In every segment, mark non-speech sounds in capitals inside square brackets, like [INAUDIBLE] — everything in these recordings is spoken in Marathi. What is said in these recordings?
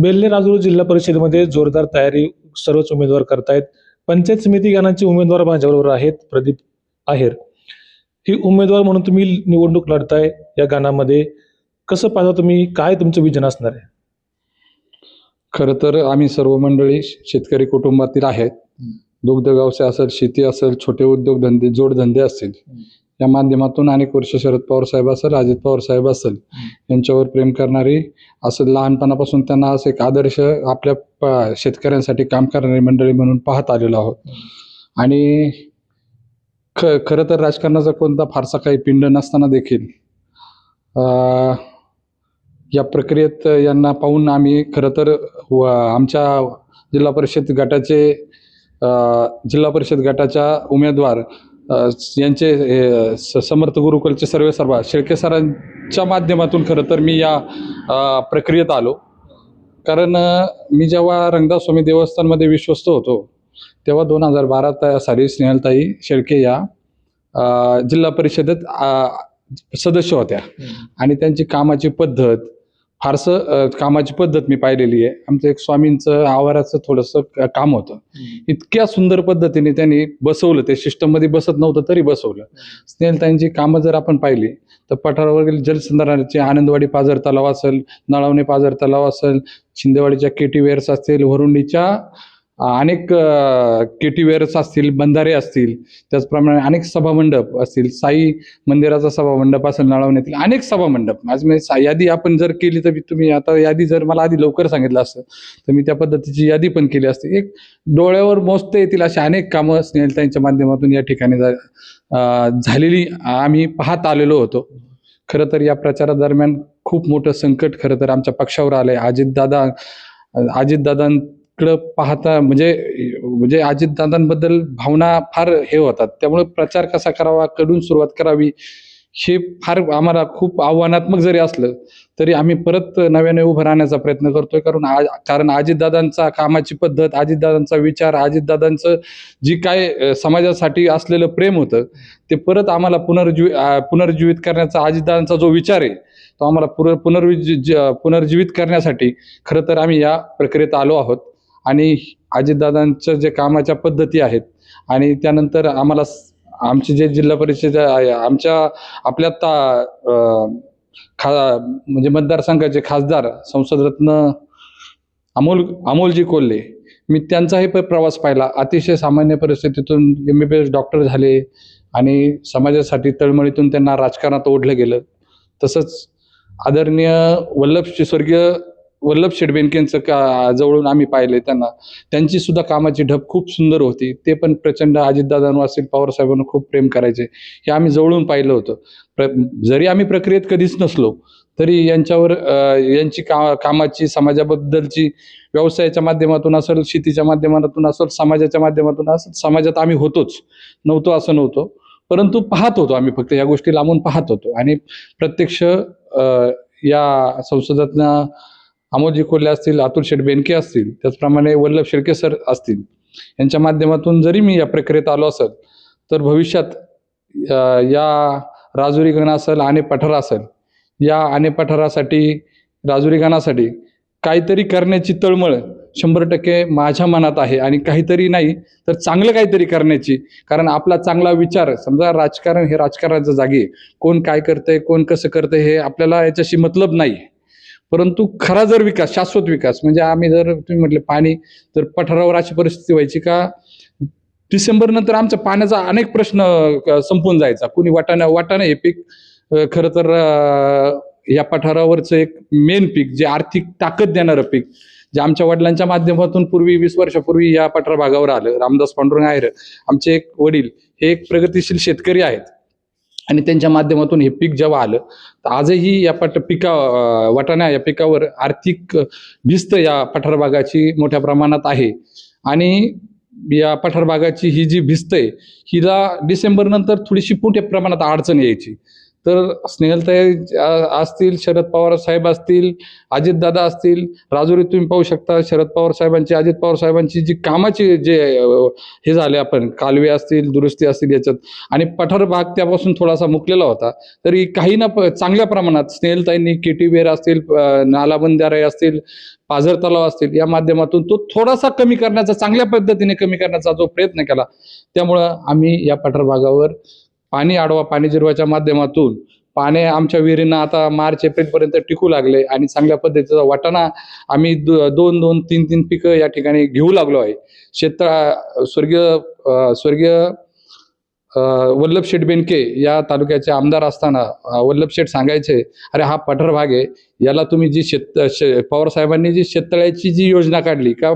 बेल्ले राजूर जिल्हा परिषदेमध्ये जोरदार तयारी सर्वच उमेदवार करतायत. पंचायत समिती गणाचे उमेदवार माझ्याबरोबर आहेत प्रदीप आहेर. ही उमेदवार म्हणून तुम्ही निवडणूक लढताय या गाण्यामध्ये. कसं पाहता तुम्ही? काय तुमचं विजन असणार आहे? खरं तर आम्ही सर्व मंडळी शेतकरी कुटुंबातील आहेत. दुग्ध व्यवसाय असेल शेती असेल छोटे उद्योगधंदे जोडधंदे असतील. या माध्यमातून अनेक वर्ष शरद पवार साहेब असेल अजित पवार साहेब असेल यांच्यावर प्रेम करणारी असं लहानपणापासून त्यांना असं एक आदर्श आपल्या प- शेतकऱ्यांसाठी काम करणारी मंडळी म्हणून पाहत आलेलो आहोत. आणि ख खरं तर राजकारणाचा कोणता फारसा काही पिंड नसताना देखील या प्रक्रियेत यांना पाहून आम्ही खरं तर आमच्या जिल्हा परिषद गटाचे जिल्हा परिषद गटाच्या उमेदवार यांचे हे, समर्थ गुरुकुलचे सर्वे सर्व शेळके सरांच्या माध्यमातून खरं तर मी या प्रक्रियेत आलो. कारण मी जेव्हा रंगदास स्वामी देवस्थानमध्ये विश्वस्त होतो तेव्हा दोन हजार बारा ता साली स्नेहलताई शेळके या जिल्हा परिषदेत सदस्य होत्या. आणि त्यांची कामाची पद्धत फारसं कामाची पद्धत मी पाहिलेली आहे. आमचं एक स्वामींचं आवाराचं थोडंसं काम होतं. इतक्या सुंदर पद्धतीने त्यांनी बसवलं. ते सिस्टममध्ये बसत नव्हतं तरी बसवलं. स्नेहलताईंची कामं जर आपण पाहिली तर पठारावरील जलसंधारणाचे आनंदवाडी पाझर तलाव असेल नळवणे पाझर तलाव असेल शिंदेवाडीच्या केटी वेअर्स असतील वरुंडीच्या अनेक केटी वेअर्स असतील बंधारे असतील त्याचप्रमाणे अनेक सभामंडप असतील. साई मंदिराचा सभामंडप असेल नळवण्यातील अनेक सभामंडप. आज म्हणजे सा- यादी आपण जर केली तर तुम्ही आता यादी जर मला आधी लवकर सांगितलं असतं तर मी त्या पद्धतीची यादी पण केली असते. एक डोळ्यावर मोजते येतील अशी अनेक कामं स्नेहलताईंच्या माध्यमातून या ठिकाणी झालेली आम्ही पाहत आलेलो होतो. खरं तर या प्रचारादरम्यान खूप मोठं संकट खरं तर आमच्या पक्षावर आलंय. अजितदादा अजितदादांकडं पाहता म्हणजे म्हणजे अजितदादांबद्दल भावना फार हे होतात. त्यामुळे प्रचार कसा करावा कडून सुरुवात करावी हे फार आम्हाला खूप आव्हानात्मक जरी असलं तरी आम्ही परत नव्याने उभं राहण्याचा प्रयत्न करतोय. कारण आज कारण अजितदादांचा कामाची पद्धत अजितदादांचा विचार अजितदादांचं जी काय समाजासाठी असलेलं प्रेम होतं ते परत आम्हाला पुनर्जीवी पुनर्जीवित करण्याचा अजितदादांचा जो विचार आहे तो आम्हाला पुनर पुनर्विज पुनर्जीवित करण्यासाठी खरं तर आम्ही या प्रक्रियेत आलो आहोत. आणि अजितदादांच्या जे कामाच्या पद्धती आहेत आणि त्यानंतर आम्हाला आमचे जे जिल्हा परिषद आहे आमच्या आपल्या ता खा म्हणजे मतदारसंघाचे खासदार संसदरत्न अमोल अमोलजी कोल्हे मी त्यांचाही प- प्रवास पाहिला. अतिशय सामान्य परिस्थितीतून M B B S doctor झाले आणि समाजासाठी तळमळीतून त्यांना राजकारणात ओढलं गेलं. तसंच आदरणीय वल्लभ स्वर्गीय वल्लभ शेडबेनकेंचं का जवळून आम्ही पाहिले त्यांना. त्यांची सुद्धा कामाची ढब खूप सुंदर होती. ते पण प्रचंड अजितदादांवर असेल पवारसाहेबांना खूप प्रेम करायचे. हे आम्ही जवळून पाहिलं होतं. प्र जरी आम्ही प्रक्रियेत कधीच नसलो तरी यांच्यावर यांची का कामाची समाजाबद्दलची व्यवसायाच्या माध्यमातून असेल शेतीच्या माध्यमातून असेल समाजाच्या माध्यमातून असेल समाजात आम्ही होतोच. नव्हतो असं नव्हतो. परंतु पाहत होतो आम्ही फक्त या गोष्टी लांबून पाहत होतो. आणि प्रत्यक्ष अ, या संसदातल्या आमोदजी कोल्हे असतील अतुल शेठ बेनके असतील त्याचप्रमाणे वल्लभ शेळके सर असतील. यांच्या माध्यमातून जरी मी या प्रक्रियेत आलो असेल तर भविष्यात या राजुरी गण असेल आणि पठार असेल या आणि पठारासाठी राजुरी गणासाठी काहीतरी करण्याची तळमळ शंभर टक्के माझ्या मनात आहे आणि काहीतरी नाही तर चांगलं काहीतरी करण्याची. कारण आपला चांगला विचार समजा राजकारण हे राजकारणाच्या जागी कोण काय करतंय कोण कसं करतंय हे आपल्याला याच्याशी मतलब नाही. परंतु खरा जर विकास शाश्वत विकास म्हणजे आम्ही जर तुम्ही म्हटले पाणी तर पठारावर अशी परिस्थिती व्हायची का? डिसेंबर नंतर आमचा पाण्याचा अनेक प्रश्न संपून जायचा. कुणी वाटाणा वाटाणा हे पीक खरं तर या पठारावरचं एक मेन पीक जे आर्थिक ताकद देणारं पीक जे आमच्या वडिलांच्या माध्यमातून पूर्वी वीस वर्षापूर्वी या पठार भागावर आलं. रामदास पांडुरंग आहेर आमचे एक वडील हे एक प्रगतिशील शेतकरी आहेत. आणि त्यांच्या माध्यमातून हे पीक जेव्हा आलं तर आजही या पट पिका वाटाणा या पिकावर आर्थिक भिस्त या पठार भागाची मोठ्या प्रमाणात आहे. आणि या पठार भागाची ही जी भिस्त आहे हिला डिसेंबर नंतर थोडीशी मोठ्या प्रमाणात अडचण यायची. तर स्नेहलताई असतील शरद पवार साहेब असतील अजितदादा असतील राजुरी तुम्ही पाहू शकता शरद पवार साहेबांची अजित पवार साहेबांची जी कामाची जे हे झाले आपण कालवे असतील दुरुस्ती असतील याच्यात. आणि पठार भाग त्यापासून थोडासा मुकलेला होता. तरी काही ना चांगल्या प्रमाणात स्नेहलताईंनी केटी बेर असतील नालाबंदारे असतील पाझर तलाव असतील या माध्यमातून तो थोडासा कमी करण्याचा चांगल्या पद्धतीने कमी करण्याचा जो प्रयत्न केला त्यामुळं आम्ही या पठार भागावर पाणी आडवा पाणी जिरवाच्या माध्यमातून पाणी आमच्या विहिरींना आता मार्च एप्रिलपर्यंत टिकू लागले आणि चांगल्या पद्धतीचा वाटाणा आम्ही दो- दोन दोन तीन तीन पिकं या ठिकाणी घेऊ लागलो आहे. शेततळा स्वर्गीय स्वर्गीय वल्लभ शेठ बेनके या तालुक्याचे आमदार असताना वल्लभ शेठ सांगायचे अरे हा पठार भाग आहे याला तुम्ही जी शेत शे पवार साहेबांनी जी शेततळ्याची जी योजना काढली का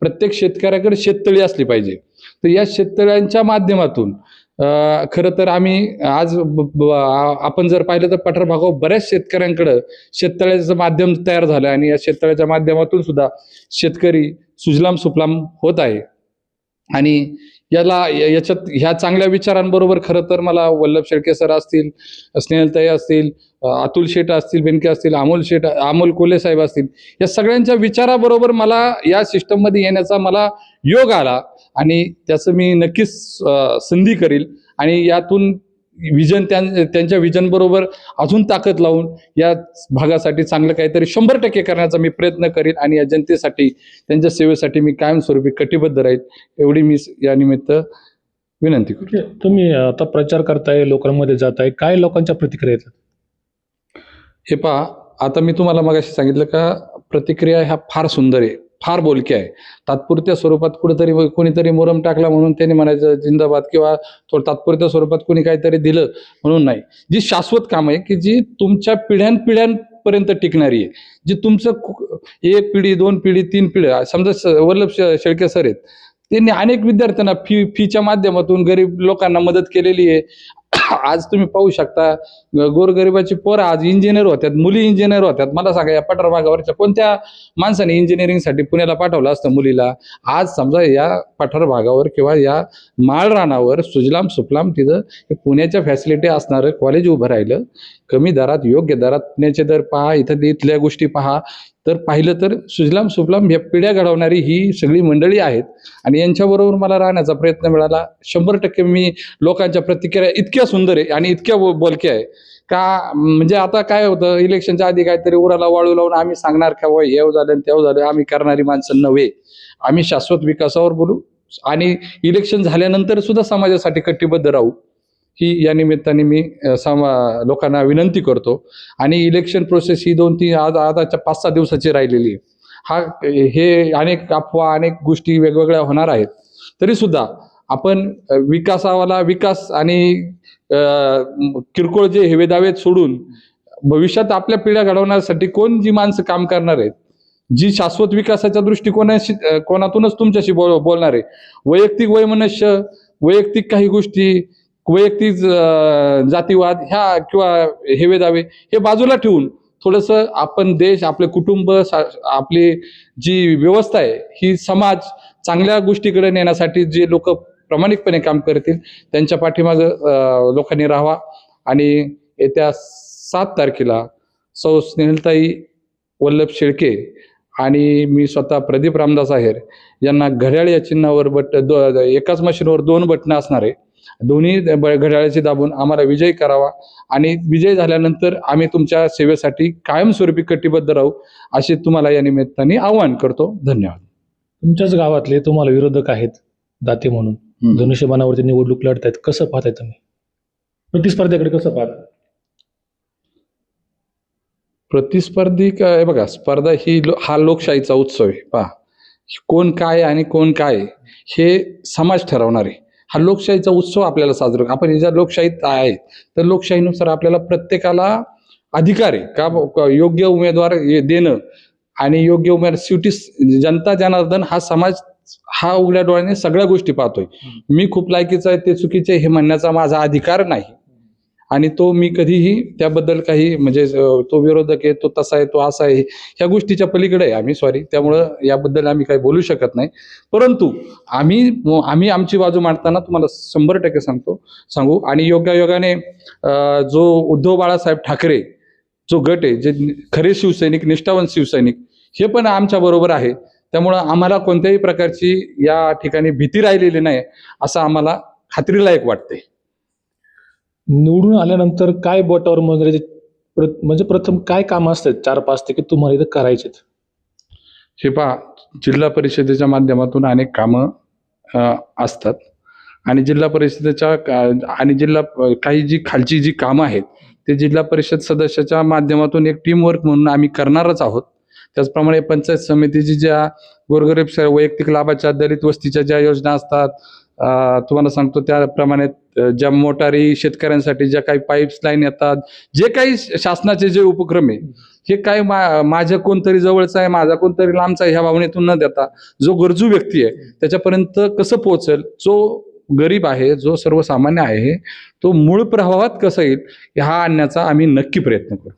प्रत्येक शेतकऱ्याकडे शेततळी असली पाहिजे. तर या शेततळ्यांच्या माध्यमातून खरं तर आम्ही आज आपण जर पाहिलं तर पठार भागावर बऱ्याच शेतकऱ्यांकडं शेततळ्याचं माध्यम तयार झालं आणि या शेततळ्याच्या माध्यमातून सुद्धा शेतकरी सुजलाम सुफलाम होत आहे. आणि याला याच्यात ह्या चांगल्या विचारांबरोबर खरं तर मला वल्लभ शेळके सर असतील स्नेहलताई असतील अतुल शेठ असतील बेनके असतील अमोल शेठ अमोल कोले साहेब असतील या सगळ्यांच्या विचाराबरोबर मला या सिस्टममध्ये येण्याचा मला योग आला आणि त्याचं मी नक्कीच संधी करील आणि यातून विजन त्यां त्यांच्या विजन बरोबर अजून ताकद लावून या भागासाठी चांगलं काहीतरी शंभर टक्के करण्याचा मी प्रयत्न करीन आणि या जनतेसाठी त्यांच्या सेवेसाठी मी कायमस्वरूपी कटिबद्ध राहील एवढी मी या निमित्त विनंती करतो. तुम्ही आता प्रचार करताय लोकांमध्ये जाताय काय लोकांच्या प्रतिक्रिया येतात? हे पहा आता मी तुम्हाला मगाशी सांगितलं का प्रतिक्रिया ह्या फार सुंदर आहे फार बोलकी आहे. तात्पुरत्या स्वरूपात कुठेतरी कोणीतरी मोरम टाकला म्हणून त्यांनी म्हणायचं जिंदाबाद किंवा थोडं तात्पुरत्या स्वरूपात कोणी काहीतरी दिलं म्हणून नाही. जी शाश्वत काम आहे की जी तुमच्या पिढ्यानपिढ्यांपर्यंत टिकणारी आहे. जी तुमचं एक पिढी दोन पिढी तीन पिढ्या समजा वल्लभ शेळके सर आहेत. त्यांनी अनेक विद्यार्थ्यांना फी फीच्या माध्यमातून गरीब लोकांना मदत केलेली आहे. [COUGHS] आज तुम्ही पाहू शकता गोरगरिबाची पोरं आज इंजिनियर होत्यात मुली इंजिनियर होत्यात. मला सांगा या पठार भागावरच्या कोणत्या माणसाने इंजिनिअरिंगसाठी पुण्याला पाठवलं असतं मुलीला? आज समजा या पठार भागावर किंवा या माळ रानावर सुजलाम सुफलाम तिथं पुण्याच्या फॅसिलिटी असणारं कॉलेज उभं राहिलं. कमी दरात योग्य दरात पुण्याचे दर पहा इथं इथल्या गोष्टी पहा. तर पाहिलं तर सुजलाम सुफलाम या पिढ्या घडवणारी ही सगळी मंडळी आहेत. आणि यांच्याबरोबर मला राहण्याचा प्रयत्न मिळाला. शंभर टक्के मी लोकांच्या प्रतिक्रिया इतक्या सुंदर आहे आणि इतक्या बोलक्या आहे. का म्हणजे आता काय होतं इलेक्शनच्या आधी काहीतरी उराला वाळू लावून आम्ही सांगणार का वय हे झालं आणि तेव झालं आम्ही करणारी माणसं नव्हे. आम्ही शाश्वत विकासावर बोलू. आणि इलेक्शन झाल्यानंतर सुद्धा समाजासाठी कटिबद्ध राहू. ही या निमित्ताने मी समा लोकांना विनंती करतो. आणि इलेक्शन प्रोसेस ही दोन तीन आज आताच्या पाच सहा दिवसाची राहिलेली आहे. हा हे अनेक अफवा अनेक गोष्टी वेगवेगळ्या होणार आहेत. तरीसुद्धा आपण विकासावाला विकास आणि किरकोळ जे हेवेदावे सोडून भविष्यात आपल्या पिढ्या घडवण्यासाठी कोण जी माणसं काम करणार आहेत? जी शाश्वत विकासाच्या दृष्टिकोनाशी कोणातूनच कोनातूनच तुमच्याशी बोल बोलणार आहे? वैयक्तिक वैमनस्य वैयक्तिक काही गोष्टी वैयक्तिक जातीवाद ह्या किंवा हेवेदावे हे बाजूला ठेवून थोडंसं आपण देश आपले कुटुंब सा- आपली जी व्यवस्था आहे ही समाज चांगल्या गोष्टीकडे नेण्यासाठी जे लोक प्रामाणिकपणे काम करतील त्यांच्या पाठीमागं लोकांनी राहावा. आणि येत्या सात तारखेला सौ स्नेहलताई वल्लभ शेळके आणि मी स्वतः प्रदीप रामदास आहेर यांना घड्याळ या चिन्हावर बट दो एकाच मशीनवर दोन बटणं असणार आहे. दोन्ही घड्याळाची दाबून आम्हाला विजय करावा. आणि विजय झाल्यानंतर आम्ही तुमच्या सेवेसाठी कायमस्वरूपी कटिबद्ध राहू असे तुम्हाला या निमित्ताने आवाहन करतो. धन्यवाद. तुमच्याच गावातले तुम्हाला विरोधक आहेत दाते म्हणून. धनुष्यबाणावरती निवडणूक लढतायत कसं पाहताय तुम्ही? प्रतिस्पर्ध्याकडे कसं पाहता? प्रतिस्पर्धी काय बघा स्पर्धा ही लो- हा लोकशाहीचा उत्सव आहे. पहा कोण काय आणि कोण काय हे समाज ठरवणार. आहे हा लोकशाहीचा उत्सव आपल्याला साजरा आपण ज्या लोकशाहीत आहे तर लोकशाहीनुसार आपल्याला प्रत्येकाला अधिकार आहे. का योग्य उमेदवार हे देणं आणि योग्य उमेदवार शेवटी जनता जनार्दन हा समाज हा उघड्या डोळ्याने सगळ्या गोष्टी पाहतोय. मी खूप लायकीचा आहे ते चुकीचे हे म्हणण्याचा माझा अधिकार नाही. आणि तो मी कधीही त्याबद्दल काही म्हणजे तो विरोधक आहे तो तसा आहे तो असा आहे ह्या गोष्टीच्या पलीकडे आहे आम्ही सॉरी त्यामुळं याबद्दल आम्ही काही बोलू शकत नाही. परंतु आम्ही आम्ही आमची बाजू मांडताना तुम्हाला शंभर टक्के सांगतो सांगू. आणि योगायोगाने जो उद्धव बाळासाहेब ठाकरे जो गट आहे जे खरे शिवसैनिक निष्ठावंत शिवसैनिक हे पण आमच्या बरोबर आहे. त्यामुळं आम्हाला कोणत्याही प्रकारची या ठिकाणी भीती राहिलेली नाही असं आम्हाला खात्रीलायक वाटते निवडून आल्यानंतर काय बोटावर मोजण्याचे प्र- म्हणजे प्रथम काय काम असतात? चार पाच ते की तुम्हाला इथं करायचे हे पहा जिल्हा परिषदेच्या माध्यमातून अनेक कामं असतात. आणि जिल्हा परिषदेच्या आणि जिल्हा काही जी खालची जी कामं आहेत ते जिल्हा परिषद सदस्याच्या माध्यमातून एक टीमवर्क म्हणून आम्ही करणारच आहोत. त्याचप्रमाणे पंचायत समितीची ज्या गोरगरीब वैयक्तिक लाभाच्या दलित वस्तीच्या ज्या योजना असतात तुम्हाला सांगतो त्याप्रमाणे ज्या मोटारी शेतकऱ्यांसाठी ज्या काही पाईप्स लाईन येतात जे काही शासनाचे जे उपक्रम आहे हे काय मा माझ्या कोणतरी जवळचा आहे माझा कोणतरी लांबचा आहे ह्या भावनेतून न देता जो गरजू व्यक्ती आहे त्याच्यापर्यंत कसं पोहोचेल जो गरीब आहे जो सर्वसामान्य आहे तो मूळ प्रभावात कसं येईल हा आणण्याचा आम्ही नक्की प्रयत्न करू.